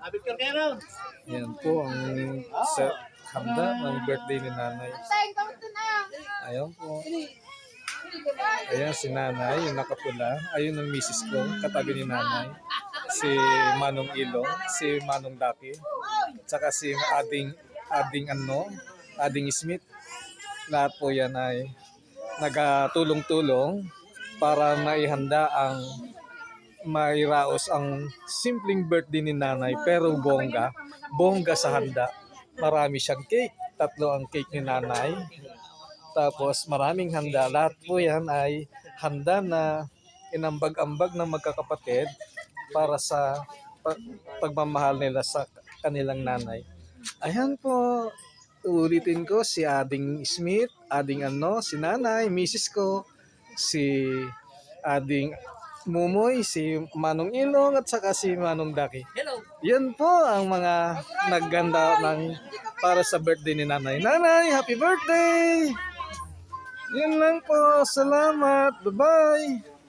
Abit ka kaya Yan po ang sa handa ng birthday ni nanay. Ayan po. Ayan si nanay, yung nakapula. Ayun ang misis ko, katabi ni nanay. Si Manong Ilong, si Manong Daki. Tsaka si Ading, Ading ano, Ading Smith. Lahat po yan ay nagatulong-tulong para maihanda ang mairaos ang simpleng birthday ni nanay pero bongga. Bongga sa handa. Marami siyang cake. Tatlo ang cake ni nanay. Tapos maraming handa. Lahat po yan ay handa na inambag-ambag ng magkakapatid para sa pa- pagmamahal nila sa kanilang nanay. Ayan po, ulitin ko si Ading Smith, Ading ano, si nanay, misis ko, si Ading Mumoy, si Manong Ilong at saka si Manong Daki. Hello. Yan po ang mga nagganda ng para sa birthday ni nanay. Nanay, happy birthday! Yan lang po. Salamat. Bye-bye.